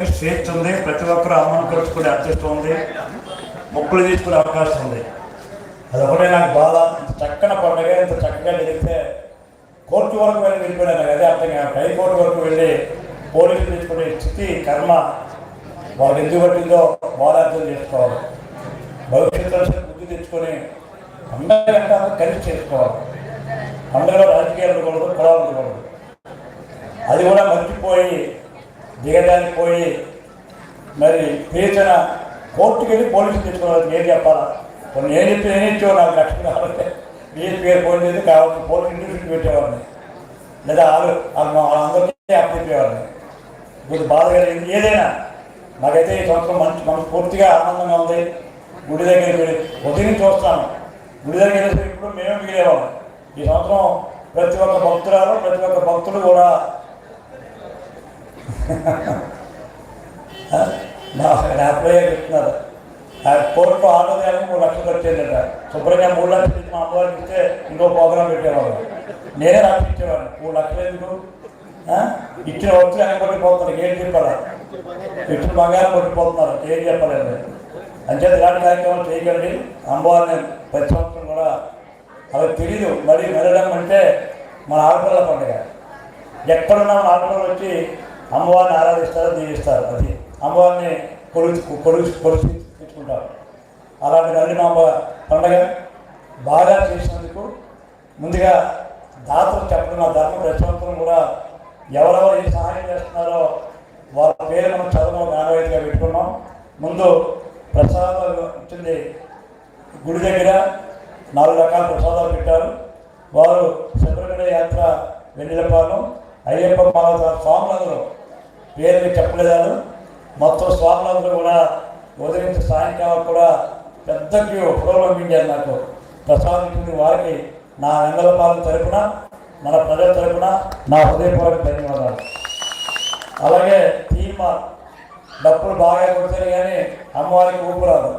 స్వేచ్ఛ ఉంది ప్రతి ఒక్కరు అమ్మను కలుసుకునే అదృష్టం ఉంది మొక్కులు తీసుకునే అవకాశం ఉంది. అది ఒకటే నాకు బాధ. చక్కని పండుగ ఇంత చక్కగా జరిగితే కోర్టు వరకు వెళ్ళి వెళ్ళిపోయాను అదే అర్థం కాదు. హైకోర్టు వరకు వెళ్ళి పోలీసులు తీసుకునే స్థితి కర్మ వాళ్ళకి ఎందుకు పట్టిందో బాధ అర్థం చేసుకోవాలి. భవిష్యత్తులో బుద్ధి తెచ్చుకొని పండుగ అందరూ కలిసి చేసుకోవాలి. పండుగలో రాజకీయాలు ఉండకూడదు కులాలు ఉండకూడదు. అది కూడా మర్చిపోయి దిగడానికి పోయి మరి పీచన కోర్టుకి వెళ్ళి పోలీసులు తెచ్చుకోవాలి ఏం చెప్పాలా? కొన్ని ఏం చెప్పి ఏం ఇచ్చావు నాకు లక్ష్యం కావాలంటే ఏ పేరు పోయింది చేసి కావాలి పోలీసు ఇంటికి పెట్టేవాడిని. లేదా వాళ్ళు వాళ్ళు వాళ్ళందరికీ అప్పచెప్పేవాడిని. ఇప్పుడు బాధ కలిగింది ఏదైనా నాకైతే ఈ సంవత్సరం మంచి మనసు పూర్తిగా ఆనందంగా ఉంది. గుడి దగ్గరికి వెళ్ళి ఉదయం చూస్తాను. గుడి దగ్గర ఇప్పుడు మేమే మిగిలేవాళ్ళం. ఈ సంవత్సరం ప్రతి ఒక్క భక్తురాలు ప్రతి ఒక్క భక్తుడు కూడా అప్లై చెప్తున్నారు. ఆ కోర్టు ఆర్డర్ చేయాలని మూడు లక్షలు వచ్చేదట శుభ్రంగా మూడు లక్షలు ఇచ్చి మా అమ్మవారికి ఇస్తే ఇంకో ప్రోగ్రాం పెట్టేవాళ్ళు. నేనే రాసిచ్చేవాడిని మూడు లక్షలు ఎందుకు? ఇచ్చిన వస్తువు వెనక కొట్టిపోతున్నారు ఏం చెప్పాలి? ఇచ్చిన బంగారం కొట్టిపోతున్నారు ఏం చెప్పలేదు. అంచేత ఇలాంటి కార్యక్రమం చేయగలిగి అమ్మవారిని ప్రతి సంవత్సరం కూడా అవి తెలియదు మరి మెరడం అంటే మన ఆడపిల్ల పండుగ. ఎక్కడున్నా మన ఆడపిల్లలు వచ్చి అమ్మవారిని ఆరాధిస్తారో దీవిస్తారు అది అమ్మవారిని కొలుచు కొలుచు కొలుచు తెచ్చుకుంటారు అలాంటి నల్లి పండగ బాగా చేసినందుకు ముందుగా దాతలు చెప్పడం ఆ ధర్మ ప్రతి కూడా ఎవరెవరు ఏ సహాయం చేస్తున్నారో వాళ్ళ పేరు మనం చదవడం జ్ఞానవేదిగా పెట్టుకున్నాం. ముందు ప్రసాదాలు ఇచ్చింది గుడి దగ్గర నాలుగు రకాల ప్రసాదాలు పెట్టారు. వారు శబరిమల యాత్ర వెన్నెలపాలెం అయ్యప్ప మాల స్వాములందరూ పేరుని చెప్పగలను. మొత్తం స్వాములందరూ కూడా ఉదయం సాయంకాలం కూడా పెద్ద క్యూ ప్రోగ్రామించారు నాకు. ప్రసాదించింది వారికి నా వెన్నెలపాలెం తరపున మన ప్రజల తరపున నా హృదయపూర్వక ధన్యవాదాలు. అలాగే తీర్మ డప్పులు బాగా కొడతారు కానీ అమ్మవారికి ఊపురాదు రాదు.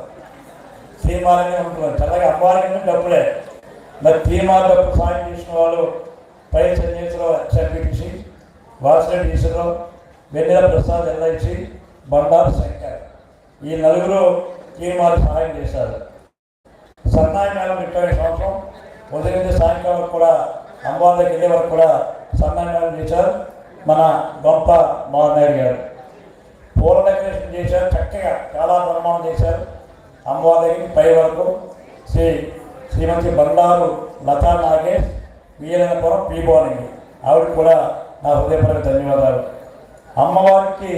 ఉంటుంది అలాగే అమ్మవారికి డబ్బులే మరి తీర్మాల డప్పు సాయం చేసిన వాళ్ళు పై Sanjeswararao ex MPTC Vasulu Eswararao Vennela Prasad LIC Bandaru Shankar. ఈ నలుగురు తీర్మాలు సహాయం చేశారు. సన్నాయి మేళం ఇరవై సంవత్సరం ఉదయం నుంచి సాయంకాలం కూడా అమ్మవారి దగ్గర వెళ్ళే వరకు కూడా సన్నాయి మేళం చేశారు. మన గొప్ప మోహన్ గారు. పూల డెకరేషన్ చేశారు చక్కగా చాలా నిర్మాణం చేశారు. అమ్మవారి దగ్గర పై వరకు శ్రీ శ్రీమతి బండారు లతా నాగేష్ వీరనపురం పీ ఆవిడ కూడా నా హృదయపూర్వక ధన్యవాదాలు. అమ్మవారికి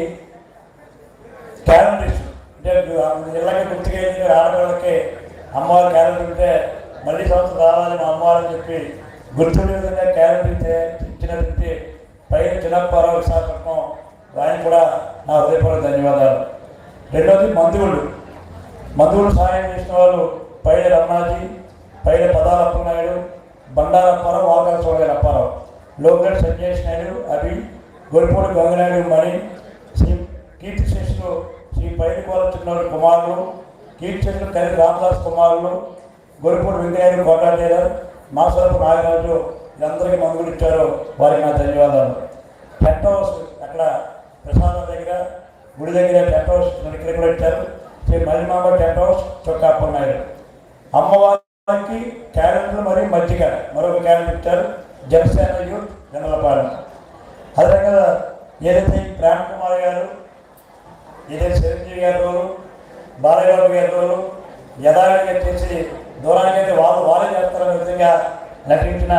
క్యాలెండర్ అంటే ఇళ్ళకి గుర్తుకెళ్ళి వెళ్ళిన అమ్మవారి క్యాలెండర్ ఉంటే మళ్ళీ సంవత్సరం రావాలని మా అమ్మవారని చెప్పి గుర్తుండే విధంగా క్యాలెండర్ ఇస్తే ఇచ్చినటువంటి పైన చిన్నప్పారావు విశాఖపట్నం ఆయన కూడా నా హృదయపూర్వక ధన్యవాదాలు. రెండవది మందువులు మందువులు సహాయం చేసిన వాళ్ళు పైడ రమణాజీ పైడ పదాలప్పనాయుడు బండారప్పారావు వాకాల చోడగారి అప్పారావు లోకల్ సంజయ్ నాయుడు అభి గొరిపూడి గంగనాయుడు మణి శ్రీ కీర్తి శిష్యులు శ్రీ పైడికోల చిన్నాడు కుమారులు కీర్తి శిష్యులు తల్లి రామదాస్ కుమారులు గొరిపూడి వెంకయ్య కొట్టాడేదారు మాసరపు నాగరాజు వీళ్ళందరికీ మందులు ఇచ్చారు. వారికి నా ధన్యవాదాలు. టెంట్ హౌస్ అక్కడ ప్రసాదం దగ్గర గుడి దగ్గర టెంట్ హౌస్ ఇక్కడ కూడా ఇచ్చారు. Sri Mallimamba tent house Chokkapa Naidu. అమ్మవారికి క్యాలెండర్ మరియు మజ్జిగ మరొక క్యాలెండర్ ఇచ్చారు. జనసేన యూత్ వెన్నలపాలెం అదేవిధంగా ఏదైతే ఈ ప్రేమ్ కుమార్ గారు ఏదైతే చిరంజీవి గారి రోజు బాలయ్య గారి రోజు యథావిధిగా చేసి దూరానికి అయితే వాళ్ళు వాళ్ళే చేస్తారనే విధంగా నటించిన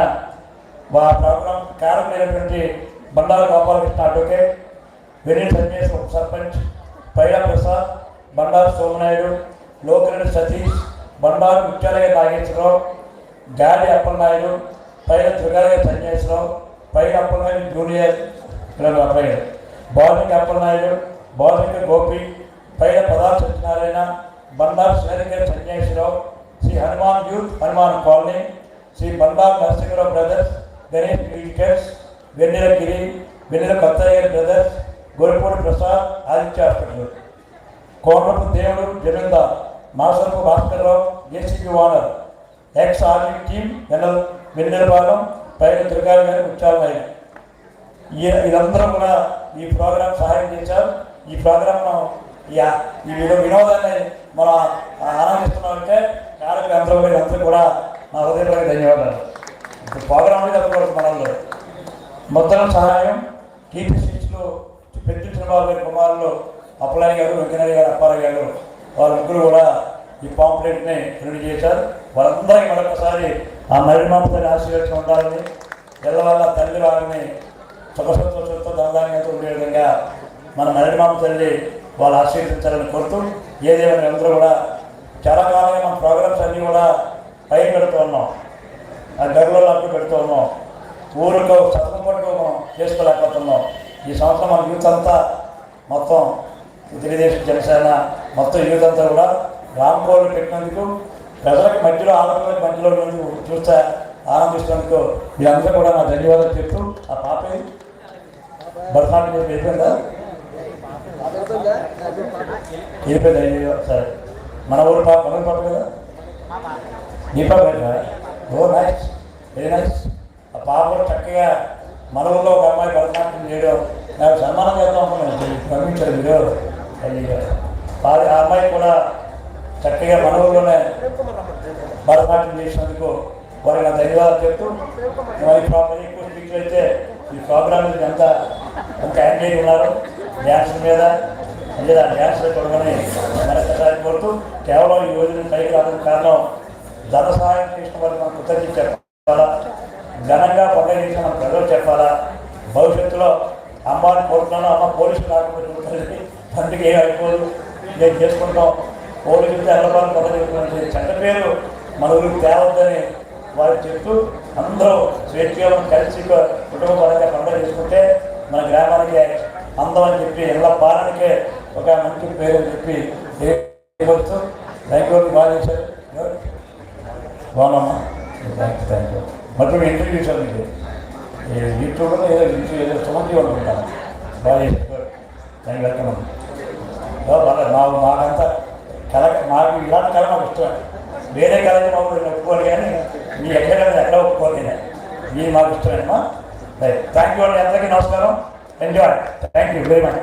వా ప్రోగ్రాం కారణమైనటువంటి బండారు గోపాలకృష్ణ అడ్వకేట్ వెన్నీ సంజయ్ ఉప సర్పంచ్ పైడ ప్రసాద్ బండారు సోమనాయుడు లోకిరెడ్డి సతీష్ బండారు ముత్యాలయ నాగేశ్వరరావు గాలి అప్పలనాయుడు పైన దుర్గాలయ సంజయేశ్వరరావు పైన అప్పలనాయుడు జూనియర్ పిల్లలు అబ్బాయి బౌలింగ్ అప్పలనాయుడు బౌలింగ్ గోపి పైన పదార్థ Satyanarayana Bandar Srirangar Sanyasirao Sri Hanuman youth Hanuman colony Sri Bandar Narasimharao brothers Ganesh crickets Vennela Giri Vennela Kothayya brothers Goripudi Prasad Aditya hospital. Kotapu దేవుడు జమీందార్ Masarapu Bhaskarrao JCB owner ex army team Vennela Vennelapalem పైన దుర్గారావు గారు ముత్యాల ఆయన వీళ్ళందరూ కూడా ఈ programme సహాయం చేశారు. ఈ ప్రోగ్రాం ఈ వినోదాన్ని మనం ఆనందిస్తున్నామంటే కార్యక్రమం అందరూ కూడా అందరూ కూడా నా హృదయపూర్వక ధన్యవాదాలు. ప్రోగ్రాం అనేది మీద మనలో మొత్తం సహాయం కీర్తి శిక్షలు పెద్ద చంద్రబాబు గారి కుమారులు అప్పలాయి గారు వెంకయ్య గారు అప్పారావు గారు వాళ్ళ ముగ్గురు కూడా ఈ పాంప్లెట్ని రెడీ చేశారు. వాళ్ళందరికీ మరొకసారి ఆ నడిమాపతిని ఆశీర్వదించి ఉండాలని పిల్లవాళ్ళ తల్లి వారిని సుఖ సంతోషంతో దందాన్ని ఉండే విధంగా మన నడిమామ తల్లి వాళ్ళు ఆశీర్వదించాలని కోరుతూ ఏదేమైనా అందరూ కూడా చాలా కాలంగా మన ప్రోగ్రామ్స్ అన్నీ కూడా పైన పెడుతూ ఉన్నాం. ఆ గర్వలో అప్పుడు పెడుతూ ఉన్నాం. ఊరిలో చదువు పట్టు మనం చేసుకోలేకపోతున్నాం. ఈ సంవత్సరం మన యూత్ అంతా మొత్తం తెలుగుదేశం జనసేన మొత్తం యూత్ అంతా కూడా రాంకోళ్ళు పెట్టినందుకు ప్రజలకు మధ్యలో ఆంధ్రప్రదేశ్ మధ్యలో నువ్వు చూస్తే ఆనందిస్తున్నందుకు మీరందరూ కూడా నా ధన్యవాదాలు చెప్తూ ఆ పాప భరతనాట్యం చేసి అయిపోయిందా అయిపోయింది అయ్యో సరే. మన ఊరు పాప మన పాప కదా? నీ పాప ఓ నైస్ వెరీ నైస్ ఆ పాప చక్కగా మన ఊళ్ళో ఒక అమ్మాయి భరతనాట్యం చేయడం నాకు సన్మానం చేద్దాం అనుకున్నాను గమనించారు మీరు? అయ్యో ఆ అమ్మాయి కూడా చక్కగా మన ఊళ్ళోనే భరతనాట్యం చేసినందుకు వారికి నా ధన్యవాదాలు చెప్తూ మరి ప్రాపర్ ఎక్కువ స్పీచ్ అయితే ఈ ప్రోగ్రామ్ మీద ఎంత ఎంత ఎంజాయ్ ఉన్నారు డ్యాన్స్ మీద లేదా డ్యాన్స్ కొడుకొని మరొకసారి కోరుతూ కేవలం ఈ రోజున పైకి రావడం కారణం ధన సహాయం చేసిన వారికి మనం కృతజ్ఞత చెప్పాలా? ఘనంగా పండుగ చేసిన మన ప్రజలు చెప్పాలా? భవిష్యత్తులో అమ్మాని కోరుతున్నాను అమ్మ పోలీసులు రాకుండా చూస్తుంది పండుగ ఏం అయిపోదు నేను చేసుకుంటాం? పోలీసులు ఎల్లబాటు పదవి చెడ్డ పేరు మన తేవద్దని వారు చెప్తూ అందరూ స్వేచ్ఛగా కలిసి కుటుంబ పరంగా పండుగ చేసుకుంటే మన గ్రామానికి అందం అని చెప్పి ఇళ్ళ పాలనకే ఒక మంచి పేరు అని చెప్పి తెలియవచ్చు థ్యాంక్ యూ బాగా చేశారు బాగున్నామ్మా థ్యాంక్ యూ థ్యాంక్ మరి మేము ఇంటర్వ్యూ చేశారు మీకు యూట్యూబ్లో ఏదో ఇంటర్వ్యూ ఏదో సుమంతి అనుకుంటాను బాగా చేశారు థ్యాంక్ యూ బాగా మా మాకంతా కళ మాకు ఇలాంటి కళ మాకు ఇష్టం. వేరే కళ మాకు నేను ఒప్పుకోను కానీ మీ ఎక్కడ ఎక్కడ ఒప్పుకోను నేను మీ మాకు ఇష్టమేనమ్మా. థ్యాంక్ యూ అండి. అందరికీ నమస్కారం. Enjoy thank you very much